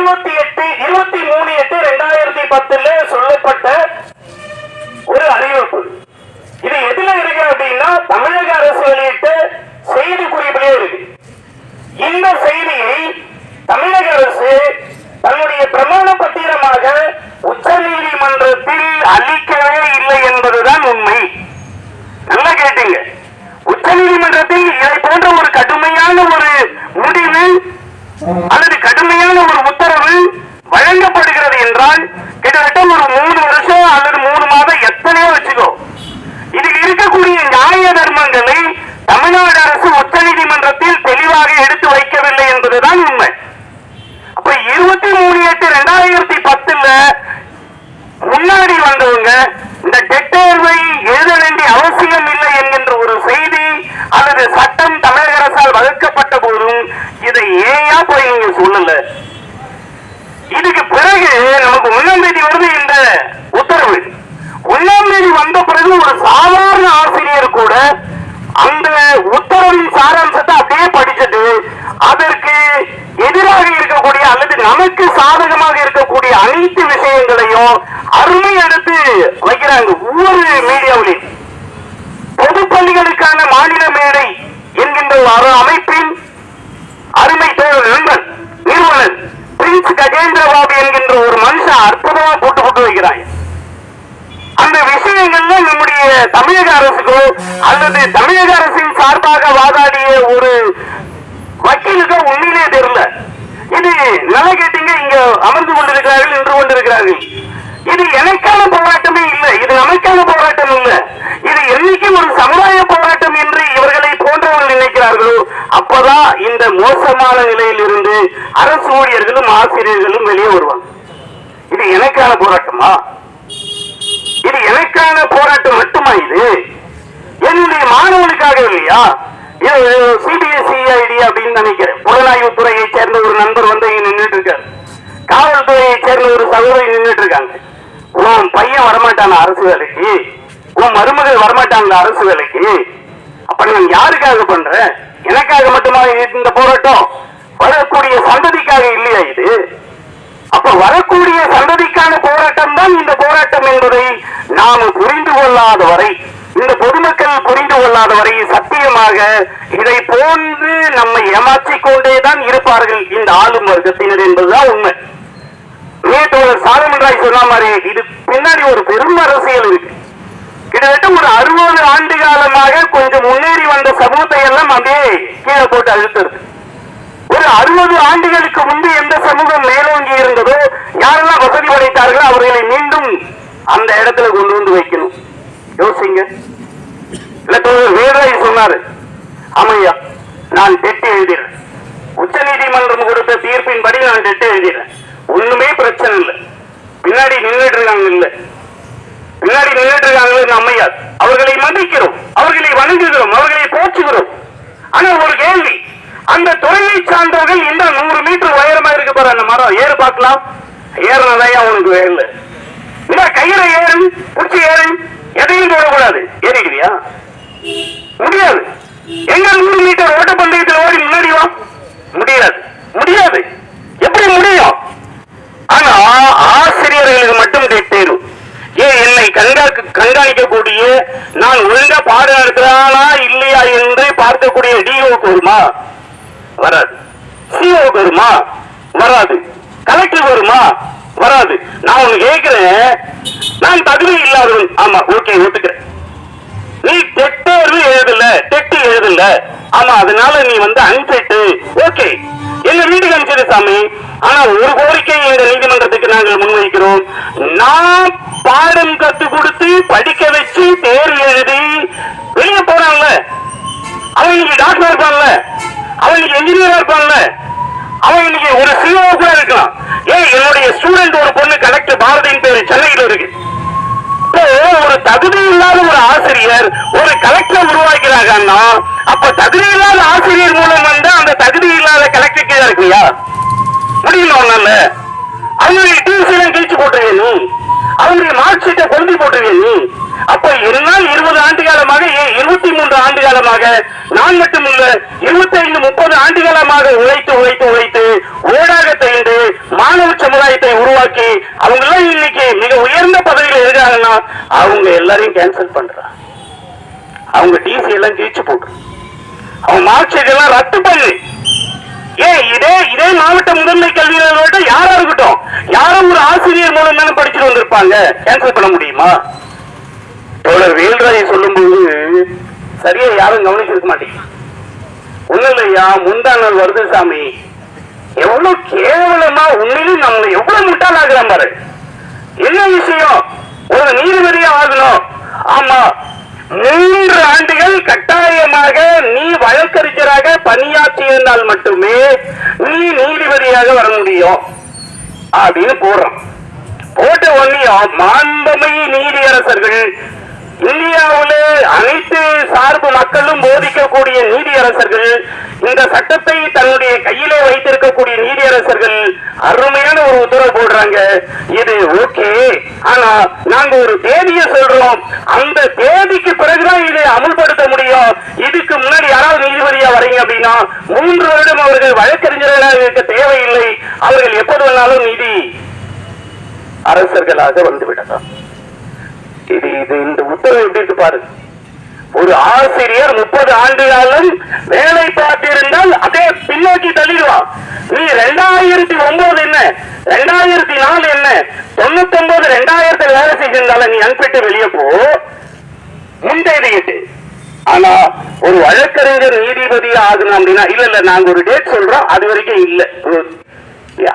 இருபத்தி எட்டு இருபத்தி மூணு எட்டு ரெண்டாயிரத்தி பத்துல சொல்லப்பட்ட ஒரு அறிவிப்பு. இது எதுல இருக்கு அப்படின்னா தமிழக அரசு வெளியிட்ட செய்தி குறிப்பிலே இருக்கு. இந்த செய்தியை தமிழக அரசு தன்னுடைய பிரமாண பத்திரமாக உச்ச நீதிமன்றத்தில் அளிக்கவே இல்லை என்பதுதான் உண்மை. நல்லா கேட்டீங்க. உச்ச நீதிமன்றத்தில் இதை போன்ற ஒரு கடுமையான ஒரு முடிவு அல்லது கடுமையான ஒரு உத்தரவு வழங்கப்படுகிறது என்றால் கிட்டத்தட்ட ஒரு மூணு வருஷம் அல்லது மூணு மாதம் எத்தனையோ வச்சுக்கோ இதில் இருக்கக்கூடிய நியாய தர்மங்களை தமிழ்நாடு அரசு உச்ச நீதிமன்றத்தில் தெளிவாக எடுத்து வைக்கவில்லை என்பதுதான் உண்மை அப்ப இருபத்தி மூணு எட்டு ரெண்டாயிரத்தி பத்துல முன்னாடி வந்தவங்க இந்த டெட் தேர்வை எழுத வேண்டிய அவசியம் இல்லை என்கின்ற ஒரு செய்தி அல்லது சட்டம் தமிழக அரசால் வகுக்கப்பட்ட போதும் இதை ஏயா போய் நீங்க சொல்லல. இதுக்கு பிறகு நமக்கு ஒன்னாம் தேதி வருது இந்த உத்தரவு. ஒன்னாம் தேதி வந்த பிறகு ஒரு சாதாரண ஆசிரியர் கூட அந்த உத்தரவின் சாராம்சத்தை அப்படியே படிச்சுட்டு அதற்கு எதிராக இருக்கக்கூடிய அல்லது நமக்கு சாதகமாக இருக்கக்கூடிய அனைத்து விஷயங்களையும் அருமை எடுத்து வைக்கிறாங்க ஒவ்வொரு மீடியாவிலையும். பொதுப்பள்ளிகளுக்கான மாநில மேடை என்கின்ற ஒரு அமைப்பின் அருமை தோழர் நண்பன் நிறுவனர் பிரின்ஸ் கஜேந்திரபாபு என்கின்ற ஒரு மனுஷன் அற்புதமா போட்டு போட்டு வைக்கிறாங்க அந்த விஷயங்கள்ல நம்முடைய தமிழக அரசுக்கோ அல்லது தமிழக அரசின் சார்பாக வாதாடிய ஒரு வக்கீலுக்கோ உண்மையிலே தெரியல இது நல்லா கேட்டீங்க இங்க அமர்ந்து கொண்டிருக்கிறார்கள் நின்று கொண்டிருக்கிறார்கள். இது எனக்கான போராட்டமே இல்லை இது நமக்கான போராட்டம் இல்லை. இது என்னைக்கு ஒரு சமுதாய போராட்டம் என்று இவர்களை போன்றவர்கள் நினைக்கிறார்களோ அப்பதான் இந்த மோசமான நிலையில் இருந்து அரசு ஊழியர்களும் ஆசிரியர்களும் வெளியே வருவாங்க. இது எனக்கான போராட்டமா? இது எனக்கான போராட்டம் மட்டுமா இது? என்னுடைய மாணவனுக்காக இல்லையா? இது சிபிஎஸ்இ ஐடி அப்படின்னு நினைக்கிறேன். புலனாய்வு துறையை சேர்ந்த ஒரு நண்பர் வந்து இங்க நின்றுட்டு இருக்காரு. காவல்துறையை சேர்ந்த ஒரு சகோதரி நின்றுட்டு இருக்காங்க. உன் பையன் வரமாட்டான அரசு வேலைக்கு? உன் மருமகள் வரமாட்டாங்க அரசு வேலைக்கு? அப்ப நான் யாருக்காக பண்றேன்? எனக்காக மட்டுமா இந்த போராட்டம்? வரக்கூடிய சந்ததிக்காக இல்லையா இது? அப்ப வரக்கூடிய சந்ததிக்கான போராட்டம் தான் இந்த போராட்டம் என்பதை நாம் புரிந்து கொள்ளாத வரை இந்த பொதுமக்கள் புரிந்து கொள்ளாத வரை சத்தியமாக இதை போன்று நம்மை ஏமாற்றிக் கொண்டேதான் இருப்பார்கள் இந்த ஆளும் வர்க்கத்தினர் என்பதுதான் உண்மை. நேற்றோர் சாலமன்றாய் சொன்ன மாதிரி இது பின்னாடி ஒரு பெரும் அரசியல் இருக்கு. கிட்டத்தட்ட ஒரு அறுபது ஆண்டு காலமாக கொஞ்சம் முன்னேறி வந்த சமூகத்தை எல்லாம் அப்படியே கீழே போட்டு அழுத்துறது ஒரு அறுபது ஆண்டுகளுக்கு முன்பு எந்த சமூகம் மேலோங்கி இருந்ததோ யாரெல்லாம் வசதி படைத்தார்களோ அவர்களை மீண்டும் அந்த இடத்துல கொண்டு வந்து வைக்கணும். யோசிங்க. வேதாய் சொன்னாரு அமையா நான் டெட்டு எழுதிறேன் உச்ச நீதிமன்றம் கொடுத்த தீர்ப்பின்படி நான் டெட்டு எழுதிறேன் ஒண்ணுமே பிரச்சனை இல்லை. பின்னாடி நின்றுட்டு இருக்காங்க இல்ல. பின்னாடி நின்றுட்டு அம்மையார் அவர்களை மன்னிக்கிறோம். அவர்களை வணங்குகிறோம். அவர்களை போற்றுகிறோம். ஆனா ஒரு கேள்வி. அந்த துறையை சார்ந்தவர்கள் இந்த நூறு மீட்டர் உயரமா இருக்கு பாரு அந்த மரம். ஏறு பார்க்கலாம். ஏறினதையா உனக்கு வேலை. இந்த கையில ஏறு. பிடிச்சி ஏறு. எதையும் தொடக்கூடாது ஏறிக்கிறியா? முடியாது. எங்க நூறு மீட்டர் ஓட்டப்பந்தயத்தில் ஓடி முன்னாடி வா. முடியாது. முடியாது எப்படி முடியும் ஆனா ஆசிரியர்களுக்கு மட்டும் டெட் தேர்வு ஏன் என்னை கண்காணிக்க கண்காணிக்கக்கூடிய நான் ஒழுங்கா பாடு நடத்துறானா இல்லையா என்று பார்க்கக்கூடிய டிஓக்கு வருமா? வராது. சிஓ வருமா? வராது. கலெக்டர் வருமா? வராது. நான் உனக்கு கேட்கிறேன். நான் தகுதி இல்லாதவன். ஆமா ஓகே ஒத்துக்கிறேன். எழுதல டெட் எழுதல. ஆமா அதனால நீ வந்து அன்பிட்டு ஓகே. என்ன வீட்டுக்கு அனுப்பிச்சிரு சாமி? ஆனா ஒரு கோரிக்கை எங்க நீதிமன்றத்துக்கு நாங்கள் முன்வைக்கிறோம். நான் பாடம் கத்து கொடுத்து படிக்க வச்சு தேர்வு எழுதி வெளியே போறாங்கல்ல அவன் இன்னைக்கு டாக்டர் இருப்பான்ல அவன் இன்னைக்கு இன்ஜினியரா இருப்பான்ல அவன் இன்னைக்கு ஒரு சிஓ கூட இருக்கலாம். ஏன் என்னுடைய ஸ்டூடெண்ட் ஒரு பொண்ணு கலெக்டர் பாரதியின் பேரு தகுதி இல்லாத ஒரு ஆசிரியர் ஒரு கலெக்டர் உருவாக்கிறாங்கன்னா அப்ப தகுதி இல்லாத ஆசிரியர் மூலம் வந்து அந்த தகுதி இல்லாத கலெக்டர் கீழே இருக்கியா? முடியல ஒண்ணு அவங்களுடைய டிசி எல்லாம் கிழிச்சு போட்டுருவேன் நீ? அவங்களுடைய மார்க் ஷீட்டை பொருந்தி போட்டுருவேன் நீ? அப்ப என்னால் இருபது ஆண்டு காலமாக ஏன் இருபத்தி மூன்று ஆண்டு காலமாக நான் மட்டும் இல்ல இருபத்தைந்து முப்பது ஆண்டு காலமாக உழைத்து உழைத்து உழைத்து ஓடாக தெரிந்து மாணவ சமுதாயத்தை உருவாக்கி அவங்க எல்லாம் இன்னைக்கு மிக உயர்ந்த பதவியில் இருக்காங்கன்னா அவங்க எல்லாரையும் கேன்சல் பண்றாங்க அவங்க டிசி எல்லாம் கிழிச்சு போட்டு. அவங்க மார்க் எல்லாம் ரத்து பண்ணு. ஏன் இதே இதே மாவட்ட முதன்மை கல்வி யாரா இருக்கட்டும் யாரும் ஒரு ஆசிரியர் மூலம் தானே படிச்சுட்டு வந்திருப்பாங்க. கேன்சல் பண்ண முடியுமா? தோழர் வேல்ராஜ் சொல்லும்போது சரியா யாரும் கவனிச்சிருக்க மாட்டேங்க. ஒண்ணும் இல்லையா முந்தா நாள் வருது சாமி எவ்வளவு கேவலமா உண்மையிலும் நம்ம எவ்வளவு முட்டாளாகிறான் பாரு. என்ன விஷயம்? ஒரு நீதிபதியா ஆகணும். ஆமா மூன்று ஆண்டுகள் கட்டாயமாக நீ வழக்கறிஞராக பணியாற்றியிருந்தால் மட்டுமே நீ நீதிபதியாக வர முடியும். அப்படின்னு போடுறோம் போட்ட ஒன்னியும் மாண்பமை நீதியரசர்கள் இந்தியாவிலே அனைத்து சார்பு மக்களும் போதிக்கக்கூடிய நீதியரசர்கள் இந்த சட்டத்தை தன்னுடைய கையிலே வைத்திருக்கக்கூடிய நீதியரசர்கள் அருமையான ஒரு உத்தரவு போடுறாங்க. இது ஓகே. ஆனா நாங்க ஒரு தேதியை சொல்றோம். அந்த தேதிக்கு பிறகுதான் இதை அமுல்படுத்த முடியும். இதுக்கு முன்னாடி யாராவது நீதிபதியா வரீங்க அப்படின்னா மூன்று வருடம் அவர்கள் வழக்கறிஞர்களாக இருக்க தேவையில்லை. அவர்கள் எப்போது வேணாலும் நீதி அரசர்களாக வந்துவிடலாம். இது இது இந்த உத்தரவு எப்படி பாரு. ஒரு ஆசிரியர் முப்பது ஆண்டு காலம் வேலை பார்த்திருந்தால் அதே பின்னோக்கி தள்ளிடுவான். நீ ரெண்டாயிரத்தி ஒன்பது என்ன? ரெண்டாயிரத்தி நாலு என்ன? தொண்ணூத்தி ஒன்பது ரெண்டாயிரத்துல வேலை செஞ்சிருந்தால நீ அனுப்பிட்டு வெளியே போ. முன்தேதிட்டு ஆனா ஒரு வழக்கறிஞர் நீதிபதி ஆகணும் அப்படின்னா இல்ல இல்ல நாங்க ஒரு டேட் சொல்றோம் அது வரைக்கும் இல்ல.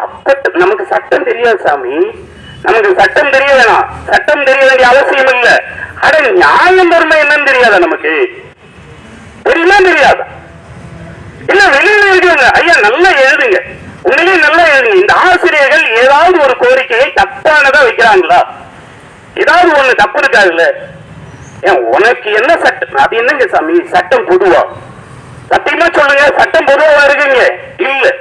அப்ப நமக்கு சட்டம் தெரியாது சாமி. நமக்கு சட்டம் தெரிய வேணாம். சட்டம் தெரிய வேண்டிய அவசியம் இல்ல. அட நியாயம் தர்மம் என்னன்னு தெரியாதா நமக்கு? தெரியுமா தெரியாதா? இல்ல வெளியில இருக்கிறாங்க ஐயா நல்லா எழுதுங்க. உண்மையிலேயே நல்லா எழுதுங்க. இந்த ஆசிரியர்கள் ஏதாவது ஒரு கோரிக்கையை தப்பானதா வைக்கிறாங்களா? ஏதாவது ஒண்ணு தப்பு இருக்காதுல்ல ஏன் உனக்கு என்ன சட்டம்? அது என்னங்க சாமி? சட்டம் பொதுவா? சத்தியமா சொல்லுங்க. சட்டம் பொதுவா இருக்குங்க. இல்ல.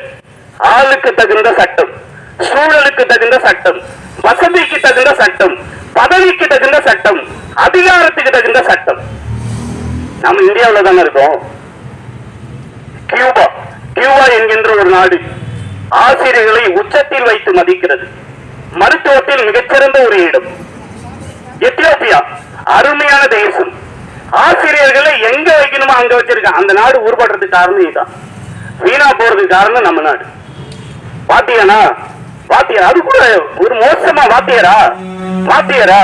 ஆளுக்கு தகுந்த சட்டம். சூழலுக்கு தகுந்த சட்டம். வசதிக்கு தகுந்த சட்டம் பதவிக்கு தகுந்த சட்டம் அதிகாரத்துக்கு தகுந்த சட்டம். நம்ம இந்தியாவில் தானே இருக்கோம். கியூபா கியூபா என்கின்ற ஒரு நாடு ஆசிரியர்களை உச்சத்தில் வைத்து மதிக்கிறது. மருத்துவத்தில் மிகச்சிறந்த ஒரு இடம். எத்தியோப்பியா அருமையான தேசம். ஆசிரியர்களை எங்க வைக்கணுமோ அங்க வச்சிருக்கான் அந்த நாடு உருப்படுறதுக்கு காரணம் இதுதான். வீணா போறதுக்கு காரணம் நம்ம நாடு. பாத்தீங்கன்னா வாத்தியார் அது கூட ஒரு மோசமா வாத்தியாரா? வாத்தியாரா?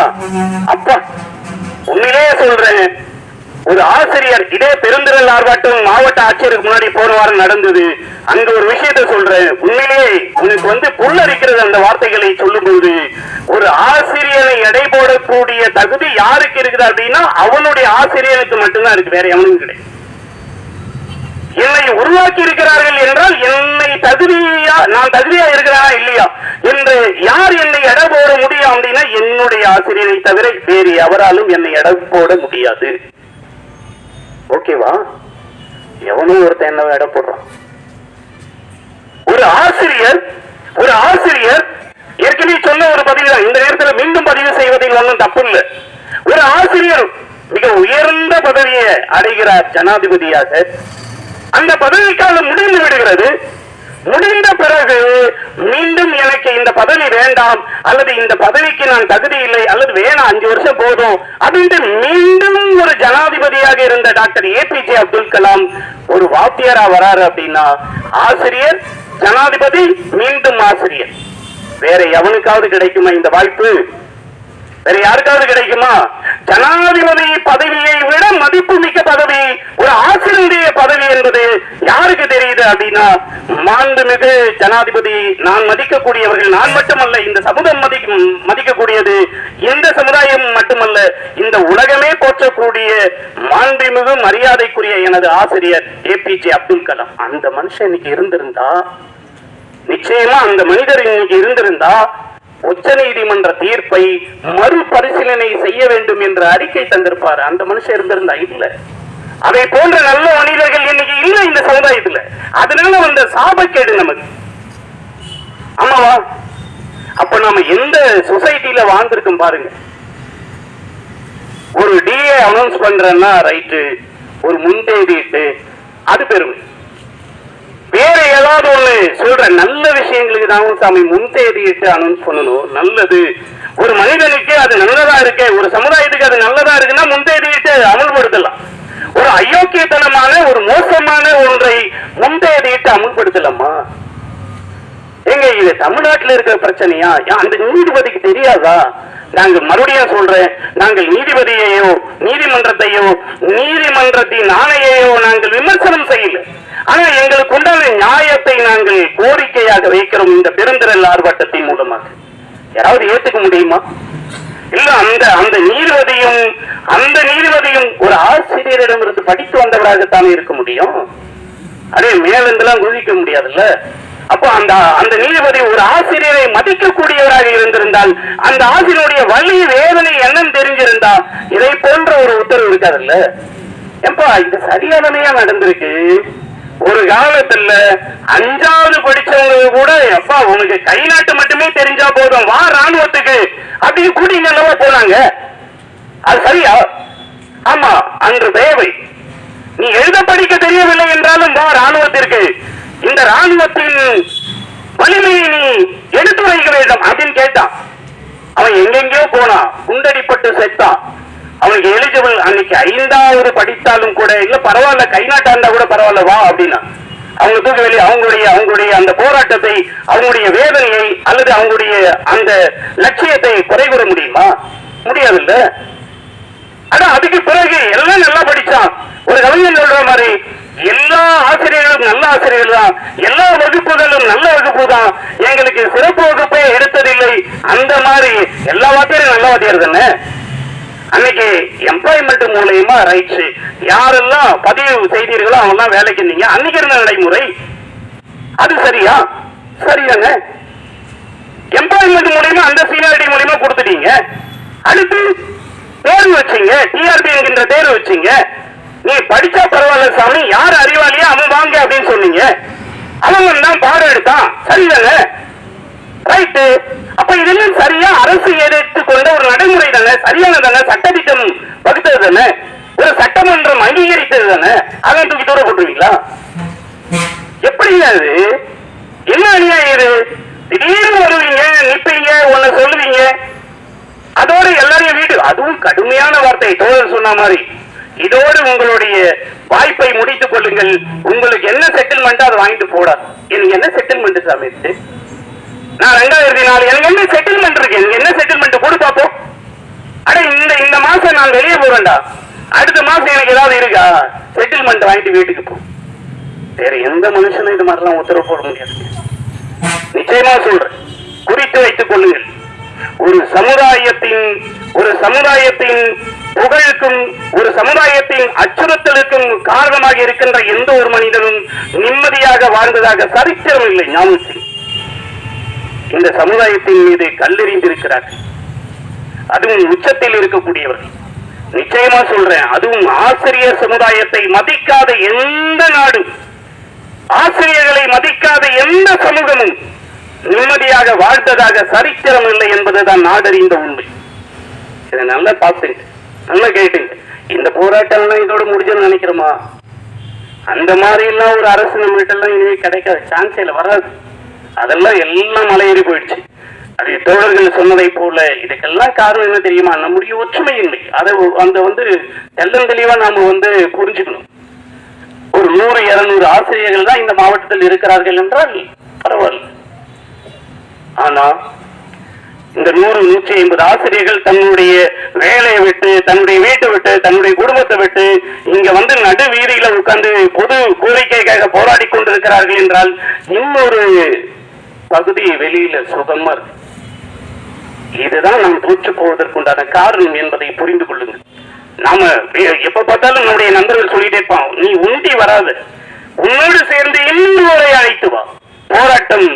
அப்பா உண்மையிலேயே சொல்றேன். ஒரு ஆசிரியர் இதே பெருந்திரல் ஆர்வாட்டம் மாவட்ட ஆட்சியருக்கு முன்னாடி போன வாரம் நடந்தது. அங்க ஒரு விஷயத்தை சொல்றேன். உண்மையிலேயே உனக்கு வந்து புல்லரிக்கிறது அந்த வார்த்தைகளை சொல்லும்போது ஒரு ஆசிரியரை எடை போடக்கூடிய தகுதி யாருக்கு இருக்குது அப்படின்னா அவனுடைய ஆசிரியருக்கு மட்டும்தான் இருக்கு வேற எவனும் கிடையாது. என்னை உருவாக்கி இருக்கிறார்கள் என்றால் என்னை தகுதியா நான் தகுதியா இருக்கிறானா இல்லையா? என்று யார் என்னை எடை போட முடியும் அப்படின்னா என்னுடைய ஆசிரியரை தவிர வேறு எவராலும் என்னை எடை போட முடியாது. ஓகேவா? எவனும் ஒருத்தன் என்ன எடை போடுறான். ஒரு ஆசிரியர் ஒரு ஆசிரியர் ஏற்கனவே சொன்ன ஒரு பதிவு தான். இந்த நேரத்தில் மீண்டும் பதிவு செய்வதில் ஒன்றும் தப்பு இல்லை ஒரு ஆசிரியர் மிக உயர்ந்த பதவியை அடைகிறார் ஜனாதிபதியாக. அந்த பதவி காலம் முடிந்து விடுகிறது. முடிந்த பிறகு மீண்டும் எனக்கு இந்த பதவி வேண்டாம் அல்லது இந்த பதவிக்கு நான் தகுதி இல்லை அல்லது வேணாம் அஞ்சு வருஷம் போதும் அப்படின்ட்டு மீண்டும் ஒரு ஜனாதிபதியாக இருந்த doctor A P J Abdul Kalam ஒரு வாத்தியாரா வராரு அப்படின்னா ஆசிரியர் ஜனாதிபதி மீண்டும் ஆசிரியர். வேற எவனுக்காவது கிடைக்குமா இந்த வாய்ப்பு? வேற யாருக்காவது கிடைக்குமா? ஜனாதிபதி பதவியை விட மதி பதவி ஒரு ஆசிரியருடைய பதவி என்பது யாருக்கு தெரியுது அப்படின்னா மாண்புமிகு ஜனாதிபதி நான் மதிக்கக்கூடியவர்கள் நான் மட்டுமல்ல இந்த சமுதாயம் மதி மதிக்கக்கூடியது எந்த சமுதாயம் மட்டுமல்ல இந்த உலகமே போற்றக்கூடிய மாண்புமிகு மரியாதைக்குரிய எனது ஆசிரியர் A P J Abdul Kalam. அந்த மனுஷன் இன்னைக்கு இருந்திருந்தா நிச்சயமா அந்த மனிதர் இன்னைக்கு இருந்திருந்தா உச்ச நீதிமன்ற தீர்ப்பை மறுபரிசீலனை செய்ய வேண்டும் என்ற அறிக்கை தந்திருப்பார். அந்த மனுஷன் இருந்திருந்தா இல்ல. அதை போன்ற நல்ல மனிதர்கள் இன்னைக்கு இல்ல இந்த சமுதாயத்துல. அதனால வந்த சாபக்கேடு நமக்கு. ஆமாவா? அப்ப நாம எந்த சொசைட்டில வாழ்ந்திருக்கோம் பாருங்க. ஒரு டிஏ அனௌன்ஸ் பண்றேன்னா ரைட்டு ஒரு முன்தேதிட்டு அது பெருமை. வேற ஏதாவது ஒண்ணு சொல்ற நல்ல விஷயங்களுக்கு தான் சாமி முன்தேதிட்டு அனௌன்ஸ் பண்ணணும். நல்லது. ஒரு மனிதனுக்கு அது நல்லதா இருக்கு ஒரு சமுதாயத்துக்கு அது நல்லதா இருக்குன்னா முன்தேதிட்டு அமல்படுத்தலாம். ஒரு அயோக்கியத்தனமான ஒரு மோசமான ஒன்றை முன்தேதியிட்டு அமுல்படுத்தலாமா ஏங்க இது தமிழ்நாட்டில் இருக்கிற பிரச்சனையா? அந்த நீதிபதிக்கு தெரியாதா? நாங்கள் மறுபடியும் சொல்றேன் நாங்கள் நீதிபதியையோ நீதிமன்றத்தையோ நீதிமன்றத்தின் ஆணையையோ நாங்கள் விமர்சனம் செய்யல. ஆனா எங்களுக்கு உண்டான நியாயத்தை நாங்கள் கோரிக்கையாக வைக்கிறோம் இந்த பெருந்திரல் ஆர்ப்பாட்டத்தின் மூலமாக. யாராவது ஏத்துக்க முடியுமா? இல்ல அந்த அந்த நீதிபதியும் அந்த நீதிபதியும் ஒரு ஆசிரியரிடமிருந்து படித்து வந்தவராகத்தானே இருக்க முடியும்? அதே மேலிருந்தெல்லாம் குதிக்க முடியாதுல்ல? அப்போ அந்த அந்த நீதிபதி ஒரு ஆசிரியரை மதிக்கக்கூடியவராக இருந்திருந்தால் அந்த ஆசிரியருடைய வலி வேதனை என்னன்னு தெரிஞ்சிருந்தா இதை போன்ற ஒரு உத்தரவு இருக்காதுல்ல? எப்பா இது சரியானமையா நடந்திருக்கு? ஒரு காலத்துல அஞ்சாவது படிச்சவங்க கூட எப்பா உனக்கு கை நாட்டு மட்டுமே தெரிஞ்சா போதும் வா ராணுவத்துக்கு அப்படின்னு கூட்டிங்க அல்லவா போனாங்க. அது சரியா? ஆமா அன்று தேவை. நீ எழுத படிக்க தெரியவில்லை என்றாலும் வா ராணுவத்திற்கு. இந்த ராணுவத்தின் வலிமையை நீ எடுத்துரைக்க வேண்டும் அப்படின்னு கேட்டான். அவன் எங்கெங்கயோ போனான் குண்டடிப்பட்டு செத்தான். அவனுக்கு எலிஜிபிள் அன்னைக்கு ஐந்தாவது படித்தாலும் கூட இல்ல பரவாயில்ல கை நாட்டா இருந்தா கூட பரவாயில்ல வா அப்படின்னா. அவங்க தூக்க வெளியே அவங்களுடைய அவங்களுடைய அந்த போராட்டத்தை அவங்களுடைய வேதனையை அல்லது அவங்களுடைய அந்த லட்சியத்தை குறை கூற முடியுமா? முடியாதுல்ல. ஆனா அதுக்கு பிறகு எல்லாம் நல்லா படிச்சான். ஒரு கவிஞன் சொல்ற மாதிரி எல்லா ஆசிரியர்களும் நல்ல ஆசிரியர்கள் தான். எல்லா வகுப்புகளும் நல்ல வகுப்பு தான். எங்களுக்கு சிறப்பு வகுப்பே எடுத்ததில்லை. அந்த மாதிரி எல்லா வாத்தியாரும் நல்ல வாத்தியார் தானே? அன்னைக்கு எம்ப்ளாய்மெண்ட் மூலயமா ரைட்ஸ் யாரெல்லாம் பதிவு செய்தீர்களோ அவங்கெல்லாம் வேலைக்கு இருந்தீங்க அன்னைக்கு இருந்த நடைமுறை அது சரியா? சரியாங்க எம்ப்ளாய்மெண்ட் மூலயமா அந்த சீனியாரிட்டி மூலயமா கொடுத்துட்டீங்க. அடுத்து தேர்வு வச்சீங்க. டிஆர்பி என்கின்ற தேர்வு வச்சீங்க. நீ படிச்சா பரவாயில்ல சாமி. யார் அறிவாளியா அவன் வாங்க அப்படின்னு சொன்னீங்க. அவன் தான் பாடம் எடுத்தான். சரிதானே? ரைட்டு அப்ப இதெல்லாம் சரியா அரசு எடுத்து கொண்ட ஒரு நடைமுறை தானே சரியானதானே? சட்டத்திட்டம் வகுத்தது தானே? ஒரு சட்டமன்றம் அங்கீகரித்தது தானே? அதான் தூக்கி தூர போட்டுருவீங்களா? எப்படிங்க அது? என்ன அநியாயம் இது? திடீர்னு வருவீங்க நிப்பீங்க உன்னை சொல்லுவீங்க. அதோட எல்லாரையும் வீடு. அதுவும் கடுமையான வார்த்தை. தோழர் சொன்ன மாதிரி. இதோடு உங்களுடைய வாய்ப்பை முடித்துக் கொள்ளுங்கள். உங்களுக்கு என்ன செட்டில்மெண்ட் அதை வாங்கிட்டு போடாது எனக்கு என்ன செட்டில்மெண்ட் சாமி நான் ரெண்டாயிரத்தி நாலு எனக்கு என்ன செட்டில்மெண்ட் இருக்கு? எனக்கு என்ன செட்டில்மெண்ட் கொடு பார்ப்போம் அட இந்த இந்த மாசம் நான் வெளியே போறேன்டா. அடுத்த மாசம் எனக்கு ஏதாவது இருக்கா? செட்டில்மெண்ட் வாங்கிட்டு வீட்டுக்கு போ. வேற எந்த மனுஷனும் இது மாதிரிலாம் உத்தரவு போட முடியாது. நிச்சயமா சொல்றேன். குறித்து வைத்துக் கொள்ளுங்கள். ஒரு சமுதாயத்தின் ஒரு சமுதாயத்தின் புகழுக்கும் ஒரு சமுதாயத்தின் அச்சுறுத்தலுக்கும் காரணமாக இருக்கின்ற எந்த ஒரு மனிதனும் நிம்மதியாக வாழ்ந்ததாக சரித்திரம் இல்லை ஞாபகம் இந்த சமுதாயத்தின் மீது கல்லெறிந்திருக்கிறார்கள். அதுவும் உச்சத்தில் இருக்கக்கூடியவர்கள். நிச்சயமா சொல்றேன் அதுவும் ஆசிரியர் சமுதாயத்தை மதிக்காத எந்த நாடு ஆசிரியர்களை மதிக்காத எந்த சமூகமும் நிம்மதியாக வாழ்ந்ததாக சரித்திரம் இல்லை என்பதுதான் நாடறிந்த உண்மை. இதை நல்லா பார்த்துங்க நல்லா கேட்டுங்க. இந்த போராட்டம் எல்லாம் இதோட முடிஞ்சுன்னு நினைக்கிறோமா? அந்த மாதிரி எல்லாம் ஒரு அரசு நம்மகிட்ட எல்லாம் இனிமே கிடைக்காது சான்ஸ் இல்லை வராது. அதெல்லாம் எல்லாம் மலையேறி போயிடுச்சு. அது தோழர்கள் சொன்னதை போல இதுக்கெல்லாம் காரணம் என்ன தெரியுமா? நம்முடைய ஒற்றுமை இல்லை அதை அந்த வந்து தெள்ளந்தெளிவா நாம வந்து புரிஞ்சுக்கணும். ஒரு நூறு இருநூறு ஆசிரியர்கள் தான் இந்த மாவட்டத்தில் இருக்கிறார்கள் என்றால் பரவாயில்ல. ஆனா இந்த நூறு நூற்றி ஐம்பது ஆசிரியர்கள் தன்னுடைய வேலையை விட்டு தன்னுடைய வீட்டை விட்டு தன்னுடைய குடும்பத்தை விட்டு இங்க வந்து நடு வீதியில உட்கார்ந்து பொது கோரிக்கைக்காக போராடி கொண்டிருக்கிறார்கள் என்றால் இன்னொரு பகுதி வெளியில சுகமா இருக்கு இதுதான் நாம் தூச்சு போவதற்குண்டான காரணம் என்பதை புரிந்து கொள்ளுங்கள். நாம எப்ப பார்த்தாலும் நம்முடைய நண்பர்கள் சொல்லிட்டே இருப்பான் நீ உண்டி வராது. உன்னோடு சேர்ந்து இன்னொரை அழைத்து வா. போராட்டம்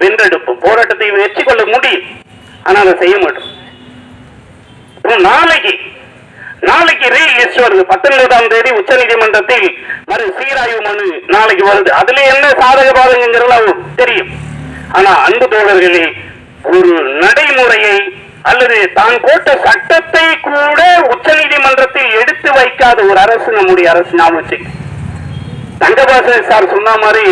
வென்றெடுப்போம் போராட்டத்தை வெற்றி கொள்ள முடியும். ஆனா அதை செய்ய மாட்டோம் நாளைக்கு நாளைக்கு ரீ எஸ்ட் வருது. பத்தொன்பதாம் தேதி உச்ச நீதிமன்றத்தில் மறு சீராய்வு மனு நாளைக்கு வருது. அதுல என்ன சாதக பாதகங்கிறது தெரியும். ஆனா அன்பு தோழர்களே ஒரு நடைமுறையை அல்லது தான் போட்ட சட்டத்தை கூட உச்ச நீதிமன்றத்தில் எடுத்து வைக்காத ஒரு அரசு நம்முடைய அரசு ஞாபகம் தங்கபாசன் சார் சொன்ன மாதிரி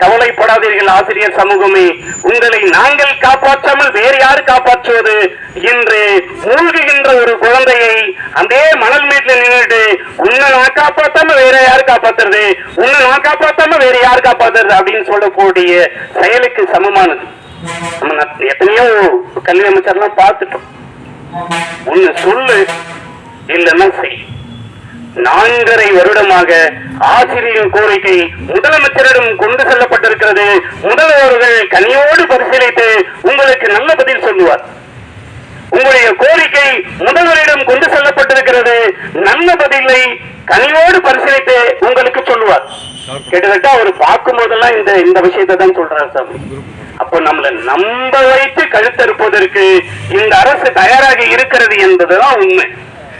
கவலைப்படாதீர்கள் ஆசிரியர் சமூகமே. உங்களை நாங்கள் காப்பாற்றாமல் வேறு யாரு காப்பாற்றுவது? என்று மூழ்குகின்ற ஒரு குழந்தையை அதே மணல் மேட்டில் நின்றுட்டு உன்னை நான் காப்பாத்தாம வேற யாரு காப்பாத்துறது? உன்னை நான் காப்பாத்தாம வேற யாரு காப்பாத்துறது? அப்படின்னு சொல்லக்கூடிய செயலுக்கு சமமானது. நம்ம எத்தனையோ கல்வி அமைச்சர்லாம் பார்த்துட்டோம். ஒண்ணு சொல்லு இல்லைன்னா செய். நான்கரை வருடமாக ஆசிரியரின் கோரிக்கை முதலமைச்சரிடம் கொண்டு செல்லப்பட்டிருக்கிறது. முதல்வர்கள் கனியோடு பரிசீலித்து உங்களுக்கு நல்ல பதில் சொல்லுவார். உங்களுடைய கோரிக்கை முதல்வரிடம் கொண்டு செல்லப்பட்டிருக்கிறது. நல்ல பதிலை கனிவோடு பரிசீலித்து உங்களுக்கு சொல்லுவார். கிட்டத்தட்ட அவர் பார்க்கும் போதெல்லாம் இந்த இந்த விஷயத்தை தான் சொல்றாரு சாமி. அப்போ நம்மளை நம்ப வைத்து கழுத்தறுப்பதற்கு இந்த அரசு தயாராக இருக்கிறது என்பதுதான் உண்மை.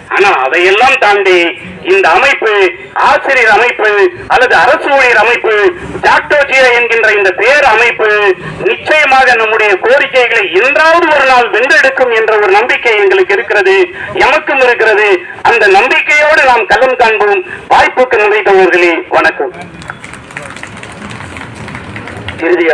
ஆனா அதையெல்லாம் தாண்டி இந்த அமைப்பு ஆசிரியர் அமைப்பு அல்லது அரசு ஊழியர் அமைப்பு ஜாக்டோஜியா என்கின்ற இந்த பேர் அமைப்பு நிச்சயமாக நம்முடைய கோரிக்கைகளை என்றாவது ஒரு நாள் வென்றெடுக்கும் என்ற ஒரு நம்பிக்கை எங்களுக்கு இருக்கிறது எமக்கும் இருக்கிறது. அந்த நம்பிக்கையோடு நாம் கலந்து காண்போம். வாய்ப்புக்கு நினைத்தவர்களே வணக்கம். இறுதியாக